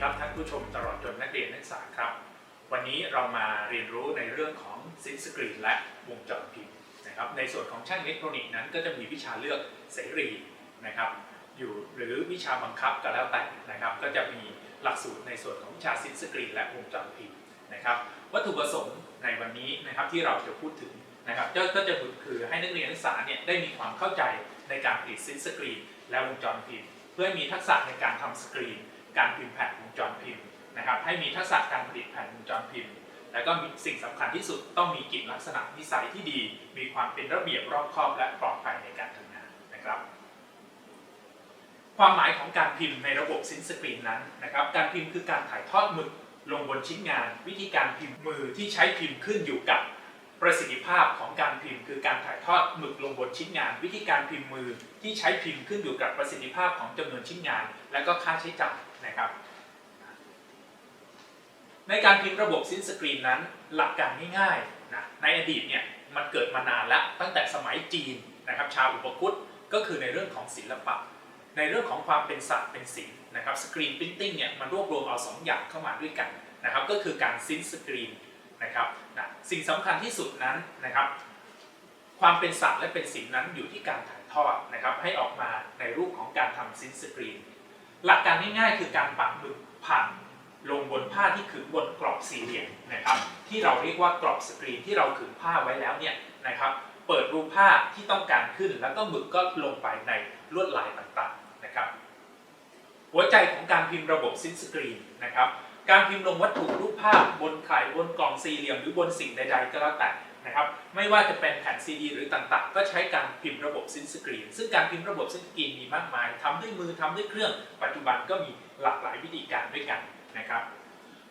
ครับท่านผู้ชมตลอดจนนักเรียนนักศึกษาครับ วันนี้เรามาเรียนรู้ในเรื่องของซินสกรีนและวงจรพิมพ์นะครับ ในส่วนของช่างอิเล็กทรอนิกส์นั้นก็จะมีวิชาเลือกเสรีนะครับอยู่หรือวิชาบังคับก็แล้วแต่นะครับ ก็จะมีหลักสูตรในส่วนของวิชาซินสกรีนและวงจรพิมพ์นะครับ วัตถุประสงค์ในวันนี้นะครับที่เราจะพูดถึงนะครับก็จะคือให้นักเรียนนักศึกษาเนี่ยได้มีความเข้าใจในการผลิตซินสกรีนและวงจรพิมพ์ เพื่อมีทักษะในการทำสกรีน การพิมพ์แผ่นวงจรพิมพ์นะครับให้มีทักษะการผลิตแผ่นวงจรพิมพ์ แล้วก็มีสิ่งสำคัญที่สุดต้องมีกิจลักษณะนิสัยที่ดี มีความเป็นระเบียบรอบคอบและปลอดภัยในการทำงานนะครับ ความหมายของการพิมพ์ในระบบซินสกรีนนั้นนะครับการพิมพ์คือการถ่ายทอดหมึกลงบนชิ้นงาน วิธีการพิมพ์มือที่ใช้พิมพ์ขึ้นอยู่กับ ประสิทธิภาพของการพิมพ์ คือการถ่ายทอดหมึกลงบนชิ้นงาน วิธีการพิมพ์มือที่ใช้พิมพ์ขึ้นอยู่กับประสิทธิภาพของจำนวนชิ้นงาน และก็ค่าใช้จ่ายนะครับ ในการพิมพ์ระบบซินสกรีนนั้นหลักการง่ายๆนะในอดีตเนี่ยมันเกิดมานานแล้วตั้งแต่สมัยจีนนะครับชาวอุปคุตก็คือในเรื่องของศิลปะ ในเรื่องของความเป็นศาสตร์เป็นศิลป์นะครับสกรีนพิมพ์ติ้งเนี่ยมันรวบรวมเอาสองอย่างเข้ามาด้วยกันนะครับก็คือการซินสกรีน นะครับนะสิ่งสำคัญที่สุดนั้นนะครับ ความเป็นศาสตร์และเป็นศิลป์นั้นอยู่ที่การถ่ายทอดนะครับ ให้ออกมาในรูปของการทำซินสกรีน หลักการง่ายๆ คือการปักหมึกผ่านลงบนผ้าที่ขึงบนกรอบสี่เหลี่ยมนะครับ ที่เราเรียกว่ากรอบสกรีนที่เราขึงผ้าไว้แล้วเนี่ยนะครับเปิดรูปผ้าที่ต้องการขึ้น แล้วก็หมึกก็ลงไปในลวดลายต่างๆนะครับ หัวใจของการพิมพ์ระบบซินสกรีนนะครับ การพิมพ์ลงวัตถุรูปภาพบนไข่บนกล่องสี่เหลี่ยมหรือบนสิ่งใด ๆ ก็แล้วแต่นะครับไม่ว่าจะเป็นแผ่นซีดีหรือต่างๆ ก็ใช้การพิมพ์ระบบซินสกรีน ซึ่งการพิมพ์ระบบซินสกรีนมีมากมายทำด้วยมือทำด้วยเครื่อง ปัจจุบันก็มีหลากหลายวิธีการด้วยกันนะครับ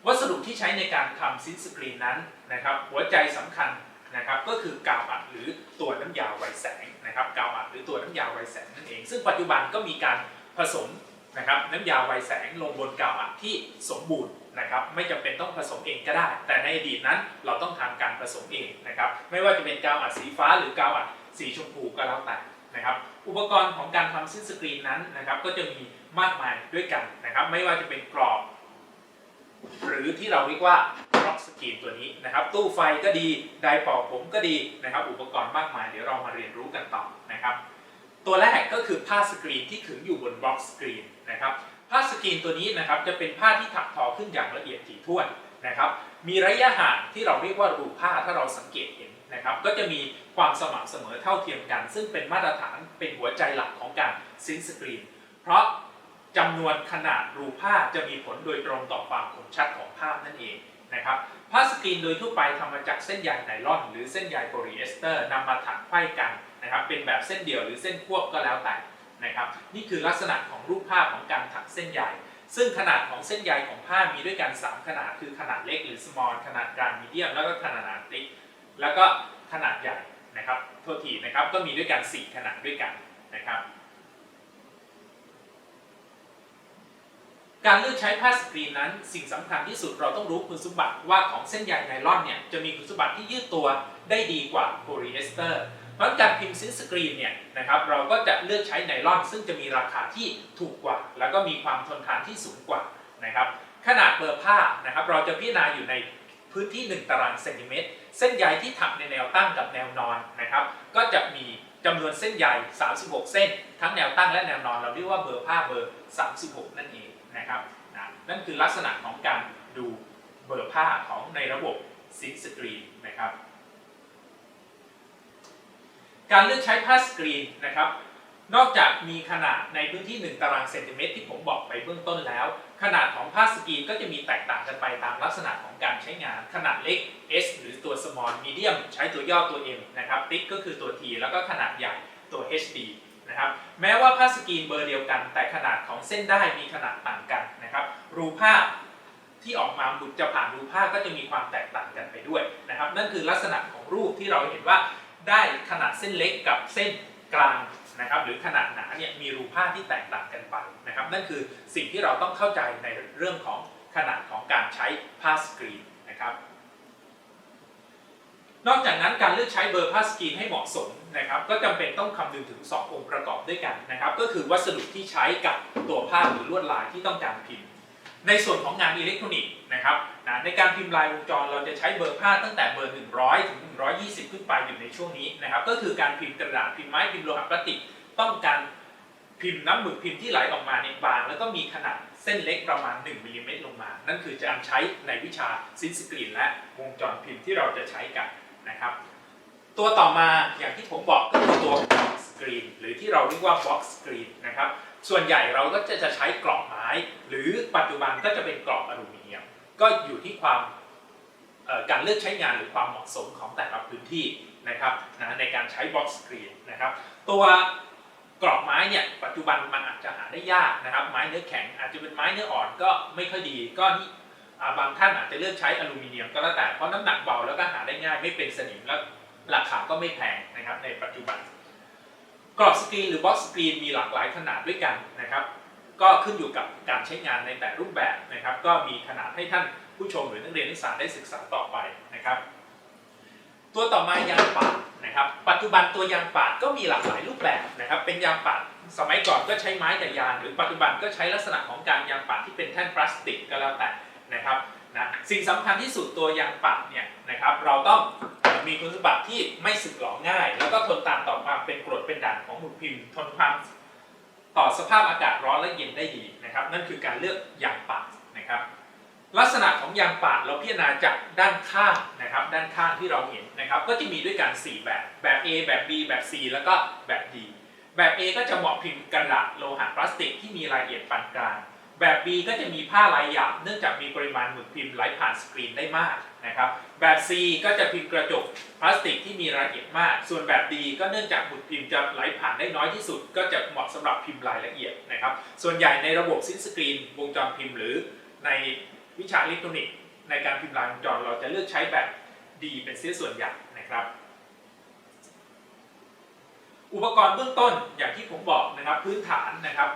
วัสดุที่ใช้ในการทำซินสกรีนนั้นนะครับหัวใจสำคัญนะครับก็คือกาวอัดหรือตัวน้ำยาไวแสงนะครับกาวอัดหรือตัวน้ำยาไวแสงนั่นเอง ซึ่งปัจจุบันก็มีการผสม นะครับน้ำยาไวแสงลงบนกาวอัดที่สมบูรณ์นะครับไม่จำเป็นต้องผสมเองก็ได้ แต่ในอดีตนั้นเราต้องทำการผสมเองนะครับไม่ว่าจะเป็นกาวอัดสีฟ้าหรือกาวอัดสีชมพูก็แล้วแต่นะครับอุปกรณ์ของการทำซินสกรีนนั้นนะครับก็จะมีมากมายด้วยกันนะครับไม่ว่าจะเป็นกรอบ หรือที่เราเรียกว่า rock screen ตัวนี้นะครับตู้ไฟก็ดีไดร์เป่าผมก็ดีนะครับอุปกรณ์มากมายเดี๋ยวเรามาเรียนรู้กันต่อนะครับ ตัวแรกก็คือผ้าสกรีนที่ขึงอยู่บนบล็อกสกรีนนะครับผ้าสกรีนตัวนี้นะครับจะเป็นผ้าที่ถักทอขึ้นอย่างละเอียดถี่ถ้วนนะครับมีระยะห่างที่เราเรียกว่ารูผ้าถ้าเราสังเกตเห็นนะครับก็จะมีความสม่ำเสมอเท่าเทียมกัน ซึ่งเป็นมาตรฐานเป็นหัวใจหลักของการซินสกรีน เพราะจำนวนขนาดรูผ้าจะมีผลโดยตรงต่อความคมชัดของภาพนั่นเองนะครับผ้าสกรีนโดยทั่วไปทำมาจากเส้นใยไนล่อน หรือเส้นใยโพลีเอสเตอร์นำมาถักไขว้กัน นะครับเป็นแบบเส้นเดี่ยวหรือเส้นควบก็แล้วแต่นะครับนี่คือลักษณะของรูปภาพของการถักเส้นใยซึ่งขนาดของเส้นใยของผ้ามีด้วยกัน 3 ขนาดคือขนาดเล็กหรือ small ขนาดกลาง medium แล้วก็ขนาดเล็กแล้วก็ขนาดใหญ่นะครับโทษทีนะครับก็มีด้วยกัน 4 ขนาดด้วยกันนะครับการเลือกใช้ผ้าสกรีนนั้นสิ่งสำคัญที่สุดเราต้องรู้คุณสมบัติว่าของเส้นใยไนล่อนเนี่ยจะมีคุณสมบัติที่ยืดตัวได้ดีกว่าโพลีเอสเตอร์ ราะการพิมพ์ซินสกรีนเนี่ยนะครับเราก็จะเลือกใช้ไนล่อน ซึ่งจะมีราคาที่ถูกกว่า แล้วก็มีความทนทานที่สูงกว่านะครับขนาดเบอร์ผ้านะครับเราจะพิจารณาอยู่ในพื้นที่ 1 ตารางเซนติเมตร เส้นใยที่ถักในแนวตั้งกับแนวนอนนะครับ ก็จะมีจำนวนเส้นใย 36 เส้น ทั้งแนวตั้งและแนวนอน เราเรียกว่าเบอร์ผ้าเบอร์ 36 นั่นเองนะครับนะนั่นคือลักษณะของการดูเบอร์ผ้าของในระบบซินสกรีนนะครับ การเลือกใช้ผ้าสกรีนนะครับ นอกจากมีขนาดในพื้นที่ 1 ตารางเซนติเมตรที่ผมบอกไปเบื้องต้นแล้ว ขนาดของผ้าสกรีนก็จะมีแตกต่างกันไปตามลักษณะของการใช้งาน ขนาดเล็ก S หรือตัว small medium ใช้ตัวย่อตัว M นะครับ thick ก็คือตัว T แล้วก็ขนาดใหญ่ตัว HD นะครับแม้ว่าผ้าสกรีนเบอร์เดียวกัน แต่ขนาดของเส้นได้มีขนาดต่างกันนะครับรูผ้าที่ออกมาบุตรจะผ่านรูผ้าก็จะมีความแตกต่างกันไปด้วยนะครับ นั่นคือลักษณะของรูปที่เราเห็นว่า ได้ขนาดเส้นเล็กกับเส้นกลางนะครับหรือขนาดหนาเนี่ยมีรูผ้าที่แตกต่างกันไปนะครับนั่นคือสิ่งที่เราต้องเข้าใจในเรื่องของขนาดของการใช้ผ้าสกรีนนะครับนอกจากนั้นการเลือกใช้เบอร์ผ้าสกรีนให้เหมาะสมนะครับก็จำเป็นต้องคำนึงถึง 2 องค์ประกอบด้วยกันนะครับก็คือวัสดุที่ใช้กับตัวผ้าหรือลวดลายที่ต้องการพิมพ์ ในส่วนของงานอิเล็กทรอนิกส์นะครับนะในการพิมพ์ลายวงจรเราจะใช้เบอร์ผ้าตั้งแต่เบอร์ 100 ถึง 120 ขึ้นไปอยู่ในช่วงนี้นะครับก็คือการพิมพ์กระดาษพิมพ์ไม้พิมพ์โลหะพลาสติกต้องการพิมพ์น้ำหมึกพิมพ์ที่ไหลออกมาในยบาง แล้วก็มีขนาดเส้นเล็กประมาณ 1มิลลิเมตรลงมา นั่นคือจะใช้ในวิชาซินสกรีนและวงจรพิมพ์ที่เราจะใช้กันนะครับตัวต่อมาอย่างที่ผมบอกก็คือตัว box screen หรือที่เราเรียกว่า box screen นะครับส่วนใหญ่เราก็จะจะใช้กรอบไม้ หรือปัจจุบันก็จะเป็นกรอบอลูมิเนียม ก็อยู่ที่ความ การเลือกใช้งานหรือความเหมาะสมของแต่ละพื้นที่นะครับนะในการใช้ box screen นนะครับตัวกรอบไม้เนี่ยปัจจุบันมันอาจจะหาได้ยากนะครับ ไม้เนื้อแข็งอาจจะเป็นไม้เนื้ออ่อนก็ไม่ค่อยดีก็นี่บางท่านอาจจะเลือกใช้อลูมิเนียมก็แล้วแต่เพราะน้ำหนักเบาแล้วก็หาได้ง่ายไม่เป็นสนิมแล้วราคาก็ไม่แพงนะครับในปัจจุบัน กรอบสกรีนหรือ box สกรีนมีหลากหลายขนาดด้วยกันนะครับ ก็ขึ้นอยู่กับการใช้งานในแต่รูปแบบนะครับ ก็มีขนาดให้ท่านผู้ชมหรือนักเรียนนักศึกษาได้ศึกษาต่อไปนะครับ ตัวต่อมายางปาดนะครับ ปัจจุบันตัวยางปาดก็มีหลากหลายรูปแบบนะครับ เป็นยางปาดสมัยก่อนก็ใช้ไม้กับยางหรือปัจจุบันก็ใช้ลักษณะของการยางปาดที่เป็นแท่นพลาสติกก็แล้วแต่นะครับนะสิ่งสำคัญที่สุดตัวยางปาดเนี่ยนะครับ เราต้องมีคุณสมบัติที่ไม่สึกหรอง่าย แล้วก็ทนตามต่อความเป็นกรดเป็นด่างของหมุดพิมพ์ทนความ ต่อสภาพอากาศร้อนและเย็นได้ดีนะครับ นั่นคือการเลือกยางปาดนะครับ ลักษณะของยางปาดเราพิจารณาจากด้านข้างนะครับ ด้านข้างที่เราเห็นนะครับ ก็จะมีด้วยกัน 4 แบบ แบบ A แบบ B แบบ C แล้วก็แบบ D แบบ A ก็จะเหมาะพิมพ์กระดาษโลหะพลาสติกที่มีรายละเอียดปานกลางแบบ B ก็จะมีผ้าลายหยาบเนื่องจากมีปริมาณหมึกพิมพ์ไหลผ่านสกรีนได้มาก นะครับแบบ C ก็จะพิมพ์กระจกพลาสติกที่มีรายละเอียดมาก ส่วนแบบ D ก็เนื่องจากหมึกพิมพ์จะไหลผ่านได้น้อยที่สุด ก็จะเหมาะสำหรับพิมพ์รายละเอียดนะครับ ส่วนใหญ่ในระบบซินสกรีนวงจรพิมพ์ หรือในวิชาอิเล็กทรอนิกส์ในการพิมพ์ลายวงจรเราจะเลือกใช้แบบ D เป็นเสียส่วนใหญ่นะครับ อุปกรณ์เบื้องต้นอย่างที่ผมบอกนะครับพื้นฐานนะครับ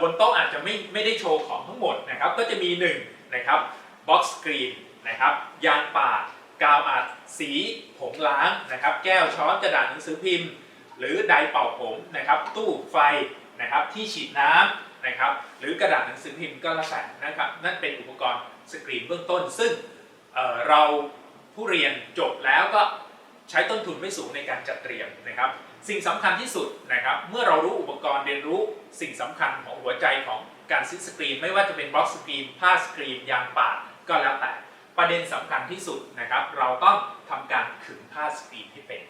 บนโต๊ะอาจจะไม่ไม่ได้โชว์ของทั้งหมดนะครับ ก็จะมี1นะครับบ็อกซ์สกรีน นะครับ ยางปาดกาวอัดสีผงล้างนะครับ แก้วช้อนกระดาษหนังสือพิมพ์ หรือไดร์เป่าผมนะครับ ตู้ไฟนะครับที่ฉีดน้ำนะครับ หรือกระดาษหนังสือพิมพ์ก็แล้วแต่นะครับ นั่นเป็นอุปกรณ์สกรีนเบื้องต้น ซึ่งเเราผู้เรียนจบแล้วก็ใช้ต้นทุนไม่สูงในการจัดเตรียมนะครับ สิ่งสำคัญที่สุดนะครับ เมื่อเรารู้อุปกรณ์เรียนรู้สิ่งสำคัญของหัวใจของการซิดสกรีน ไม่ว่าจะเป็นบล็อกสกรีนผ้าสกรีนยางปาดก็แล้วแต่ ประเด็นสำคัญที่สุดนะครับ เราต้องทำการขึงผ้าสกรีนให้เป็น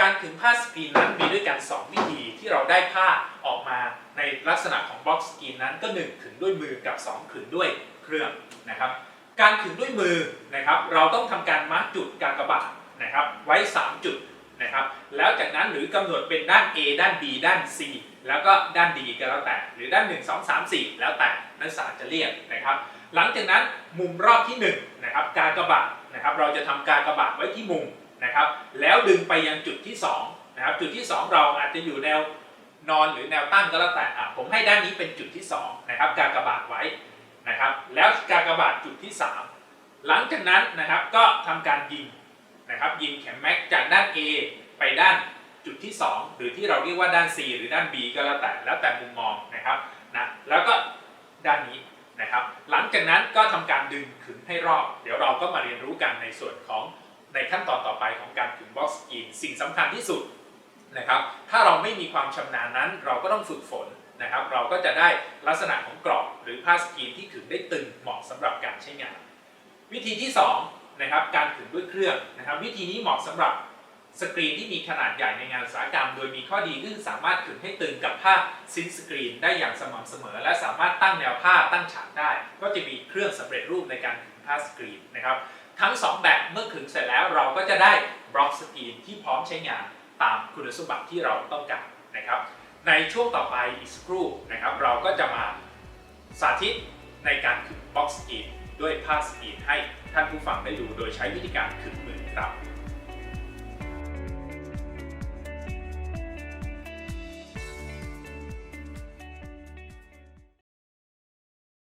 การขึงผ้าสกรีนนั้นมีด้วยกัน 2 วิธีที่เราได้ผ้าออกมาในลักษณะของบล็อกสกรีนนั้นก็ 1 ขึงด้วยมือกับ 2 ขึงด้วยเครื่องนะครับ การขึงด้วยมือนะครับ เราต้องทำการมาร์กจุดกากบาทนะครับ ไว้ 3 จุดนะครับ แล้วจากนั้นหรือกำหนดเป็นด้าน A ด้าน B ด้าน C แล้วก็ด้าน D ก็แล้วแต่ หรือด้าน 1 2 3 4 แล้วแต่นักศึกษาจะเรียกนะครับ หลังจากนั้นมุมรอบที่1นะครับการกระบาทนะครับเราจะทำการกระบาทไว้ที่มุมนะครับ แล้วดึงไปยังจุดที่2นะครับจุดที่ 2 เราอาจจะอยู่แนวนอนหรือแนวตั้งก็แล้วแต่ผมให้ด้านนี้เป็นจุดที่2นะครับการกระบาทไว้นะครับ แล้วการกระบาทจุดที่ 3 หลังจากนั้นนะครับก็ทำการยิงนะครับยิงเข็มแม็กจากด้าน A ไปด้าน จุดที่ 2 หรือที่เราเรียกว่าด้าน C หรือด้าน B ก็แล้วแต่แล้วแต่มุมมองนะครับนะแล้วก็ด้านนี้นะครับ หลังจากนั้นก็ทำการดึงขึงให้รอบ เดี๋ยวเราก็มาเรียนรู้กันในส่วนของในขั้นตอนต่อไปของการขึงบ็อกซ์กีนสิ่งสำคัญที่สุดนะครับ ถ้าเราไม่มีความชำนาญนั้น เราก็ต้องฝึกฝนนะครับ เราก็จะได้ลักษณะของกรอบหรือผ้าสกรีนที่ขึงได้ตึงเหมาะสำหรับการใช้งาน วิธีที่2นะครับการขึงด้วยเครื่องนะครับ วิธีนี้เหมาะสำหรับ สกรีนที่มีขนาดใหญ่ในงานอุตสาหกรรม โดยมีข้อดีคือสามารถขึงให้ตึงกับผ้าซินสกรีนได้อย่างสม่ำเสมอ และสามารถตั้งแนวผ้าตั้งฉากได้ ก็จะมีเครื่องสำเร็จรูปในการขึงผ้าสกรีนนะครับทั้ง 2 แบบเมื่อขึงเสร็จแล้วเราก็จะได้บล็อกสกรีนที่พร้อมใช้งานตามคุณสมบัติที่เราต้องการนะครับ ในช่วงต่อไปอีกสักครู่นะครับ เราก็จะมาสาธิตในการขึงบล็อกสกรีนด้วยผ้าสกรีนให้ท่านผู้ฟังได้ดูโดยใช้วิธีการขึงมือครับ